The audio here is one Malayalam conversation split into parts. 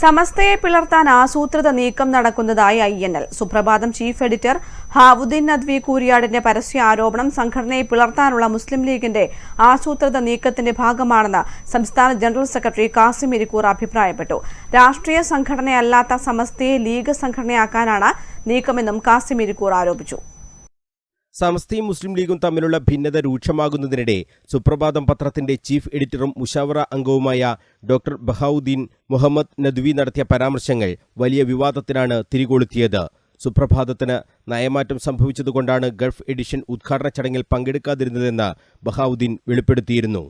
സമസ്തയെ പിളർത്താൻ ആസൂത്രിത നീക്കം നടക്കുന്നതായി I N L. Suprabhaatham chief editor Havuddeen Nadwi കൂരിയാടിന്റെ പരസ്യ ആരോപണം സംഘടനയെ പിളർത്താനുള്ള മുസ്ലിം ലീഗിന്റെ ആസൂത്രിത നീക്കത്തിന്റെ ഭാഗമാണെന്ന് സംസ്ഥാന ജനറൽ സെക്രട്ടറി കാസിം ഇരിക്കൂർ അഭിപ്രായപ്പെട്ടു. രാഷ്ട്രീയ സംഘടനയല്ലാത്ത സമസ്തയെ ലീഗ് സംഘടനയാക്കാനാണ് നീക്കമെന്നും കാസിം ഇരിക്കൂർ ആരോപിച്ചു. സമസ്തയും മുസ്ലിം ലീഗും തമ്മിലുള്ള ഭിന്നത രൂക്ഷമാകുന്നതിനിടെ സുപ്രഭാതം പത്രത്തിന്റെ ചീഫ് എഡിറ്ററും മുഷാവറ അംഗവുമായ ഡോക്ടർ ബഹാവുദ്ദീൻ മുഹമ്മദ് നദ്വി നടത്തിയ പരാമർശങ്ങൾ വലിയ വിവാദത്തിനാണ് തിരികൊളുത്തിയത്. സുപ്രഭാതത്തിന് നയമാറ്റം സംഭവിച്ചതുകൊണ്ടാണ് ഗൾഫ് എഡിഷൻ ഉദ്ഘാടന ചടങ്ങിൽ പങ്കെടുക്കാതിരുന്നതെന്ന് ബഹാവുദ്ദീൻ വെളിപ്പെടുത്തിയിരുന്നു.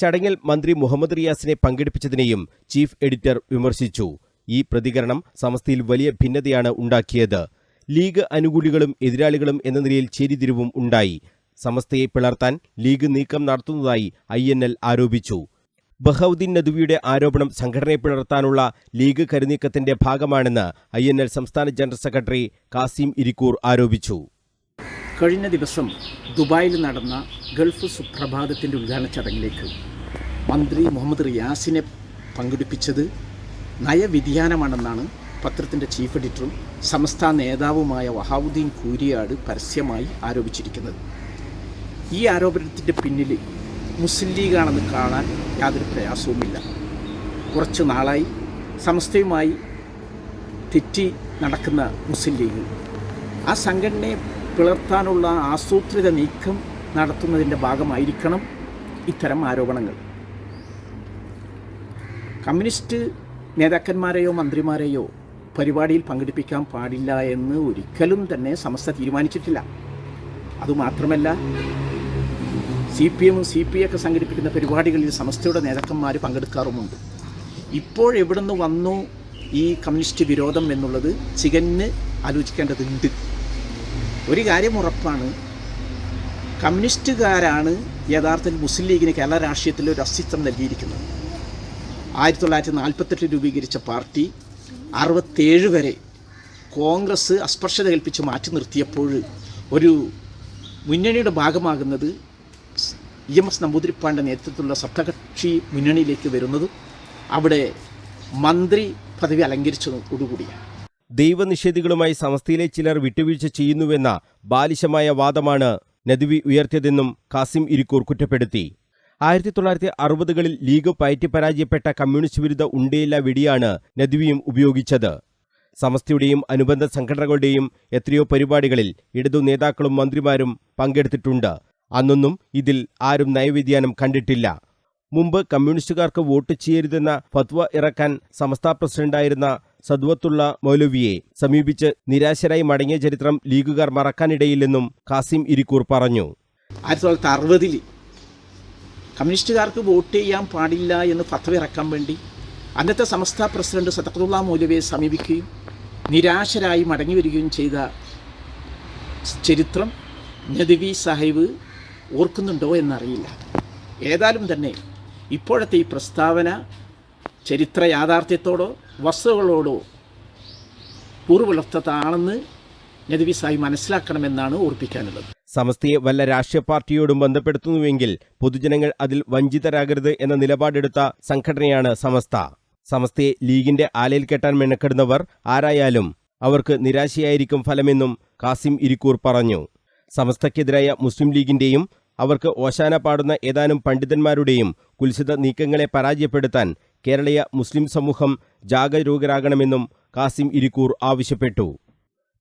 ചടങ്ങിൽ മന്ത്രി മുഹമ്മദ് റിയാസിനെ പങ്കെടുപ്പിച്ചതിനെയും ചീഫ് എഡിറ്റർ വിമർശിച്ചു. ഈ പ്രതികരണം സമസ്തയിൽ വലിയ ഭിന്നതയാണ് ഉണ്ടാക്കിയത്. ലീഗ് അനുകൂലികളും എതിരാളികളും എന്ന നിലയിൽ ചേരിതിരിവും ഉണ്ടായി. സമസ്തയെ പിളർത്താൻ ലീഗ് നീക്കം നടത്തുന്നതായി ഐ ആരോപിച്ചു. ബഹൌദ്ദീൻ നദുവിയുടെ ആരോപണം സംഘടനയെ പിളർത്താനുള്ള ലീഗ് കരുനീക്കത്തിന്റെ ഭാഗമാണെന്ന് ഐ എൻ എൽ സംസ്ഥാന ജനറൽ സെക്രട്ടറി കാസിം ഇരിക്കൂർ ആരോപിച്ചു. കഴിഞ്ഞ ദിവസം ദുബായിൽ നടന്ന ഗൾഫ് സുപ്രഭാതത്തിന്റെ ഉദ്ഘാടന ചടങ്ങിലേക്ക് മന്ത്രി മുഹമ്മദ് റിയാസിനെ പങ്കെടുപ്പിച്ചത് നയവ്യതിയാനമാണെന്നാണ് പത്രത്തിന്റെ ചീഫ് എഡിറ്ററും സമസ്ത നേതാവുമായ വഹാബുദ്ദീൻ കൂരിയാട് പരസ്യമായി ആരോപിച്ചിരിക്കുന്നത്. ഈ ആരോപണത്തിന്റെ പിന്നിൽ മുസ്ലിം ലീഗാണെന്ന് കാണാൻ യാതൊരു പ്രയാസവുമില്ല. കുറച്ച് നാളായി സമസ്തയുമായി തെറ്റി നടക്കുന്ന മുസ്ലിം ലീഗ് ആ സംഘടനയെ പിളർത്താനുള്ള ആസൂത്രിത നീക്കം നടത്തുന്നതിന്റെ ഭാഗമായിരിക്കണം ഇത്തരം ആരോപണങ്ങൾ. കമ്മ്യൂണിസ്റ്റ് നേതാക്കന്മാരെയോ മന്ത്രിമാരെയോ പരിപാടിയിൽ പങ്കെടുപ്പിക്കാൻ പാടില്ല എന്ന് ഒരിക്കലും തന്നെ സമസ്ത തീരുമാനിച്ചിട്ടില്ല. അതുമാത്രമല്ല സി പി എമ്മും സി പി ഒക്കെ സംഘടിപ്പിക്കുന്ന പരിപാടികളിൽ സമസ്തയുടെ നേതാക്കന്മാർ പങ്കെടുക്കാറുമുണ്ട്. ഇപ്പോൾ എവിടുന്ന് വന്നു ഈ കമ്മ്യൂണിസ്റ്റ് വിരോധം എന്നുള്ളത് ചികന് ആലോചിക്കേണ്ടതുണ്ട്. ഒരു കാര്യം ഉറപ്പാണ് കമ്മ്യൂണിസ്റ്റുകാരാണ് യഥാർത്ഥത്തിൽ മുസ്ലിം ലീഗിന് കേരള രാഷ്ട്രീയത്തിൽ ഒരു അസ്തിത്വം നൽകിയിരിക്കുന്നത്. ആയിരത്തി തൊള്ളായിരത്തി നാൽപ്പത്തെട്ട് രൂപീകരിച്ച പാർട്ടി അറുപത്തേഴ് വരെ കോൺഗ്രസ് അസ്പർശത കൽപ്പിച്ച് മാറ്റി നിർത്തിയപ്പോൾ ഒരു മുന്നണിയുടെ ഭാഗമാകുന്നത് ഇ എം എസ് നമ്പൂതിരിപ്പാടിന്റെ നേതൃത്വത്തിലുള്ള സപ്തകക്ഷി മുന്നണിയിലേക്ക് വരുന്നതും അവിടെ മന്ത്രി പദവി അലങ്കരിച്ചതോടുകൂടിയാണ്. ദൈവനിഷേധികളുമായി സമസ്തയിലെ ചിലർ വിട്ടുവീഴ്ച ചെയ്യുന്നുവെന്ന ബാലിശമായ വാദമാണ് നദ്വി ഉയർത്തിയതെന്നും കാസിം ഇരിക്കൂർ കുറ്റപ്പെടുത്തി. ആയിരത്തി തൊള്ളായിരത്തി അറുപതുകളിൽ ലീഗ് പയറ്റി പരാജയപ്പെട്ട കമ്മ്യൂണിസ്റ്റ് വിരുദ്ധ ഉണ്ടയില്ല വിടിയാണ് നദ്വിയും ഉപയോഗിച്ചത്. സമസ്തയുടെയും അനുബന്ധ സംഘടനകളുടെയും എത്രയോ പരിപാടികളിൽ ഇടതു നേതാക്കളും മന്ത്രിമാരും പങ്കെടുത്തിട്ടുണ്ട്. അന്നൊന്നും ഇതിൽ ആരും നയവ്യതിയാനം കണ്ടിട്ടില്ല. മുമ്പ് കമ്മ്യൂണിസ്റ്റുകാർക്ക് വോട്ട് ചെയ്യരുതെന്ന ഫത്വ ഇറക്കാൻ സമസ്ത പ്രസിഡന്റായിരുന്ന സദ്വത്തുള്ള മൗലവിയെ സമീപിച്ച് നിരാശരായി മടങ്ങിയ ചരിത്രം ലീഗുകാർ മറക്കാനിടയില്ലെന്നും കാസിം ഇരിക്കൂർ പറഞ്ഞു. ആയിരത്തി തൊള്ളായിരത്തി അറുപതിൽ കമ്മ്യൂണിസ്റ്റുകാർക്ക് വോട്ട് ചെയ്യാൻ പാടില്ല എന്ന് ഫത്വ ഇറക്കാൻ വേണ്ടി അന്നത്തെ സമസ്ത പ്രസിഡന്റ് സതഖത്തുള്ള മൗലവിയെ സമീപിക്കുകയും നിരാശരായി മടങ്ങി വരികയും ചെയ്ത ചരിത്രം നദവി സാഹിബ് ഓർക്കുന്നുണ്ടോ എന്നറിയില്ല. ഏതായാലും തന്നെ ഇപ്പോഴത്തെ ഈ പ്രസ്താവന ചരിത്ര യാഥാർത്ഥ്യത്തോടോ വസ്തുക്കളോടോ പൂർവലത്തതാണെന്ന് നദവി സാഹിബ് മനസ്സിലാക്കണമെന്നാണ് ഓർപ്പിക്കാനുള്ളത്. സമസ്തയെ വല്ല രാഷ്ട്രീയ പാർട്ടിയോടും ബന്ധപ്പെടുത്തുന്നുവെങ്കിൽ പൊതുജനങ്ങൾ അതിൽ വഞ്ചിതരാകരുത് എന്ന നിലപാടെടുത്ത സംഘടനയാണ് സമസ്ത. സമസ്തയെ ലീഗിന്റെ ആലയിൽ കെട്ടാൻ മെനക്കെടുന്നവർ ആരായാലും അവർക്ക് നിരാശയായിരിക്കും ഫലമെന്നും കാസിം ഇരിക്കൂർ പറഞ്ഞു. സമസ്തക്കെതിരായ മുസ്ലിം ലീഗിന്റെയും അവർക്ക് ഓശാന പാടുന്ന ഏതാനും പണ്ഡിതന്മാരുടെയും കുൽസിത നീക്കങ്ങളെ പരാജയപ്പെടുത്താൻ കേരളീയ മുസ്ലിം സമൂഹം ജാഗരൂകരാകണമെന്നും കാസിം ഇരിക്കൂർ ആവശ്യപ്പെട്ടു.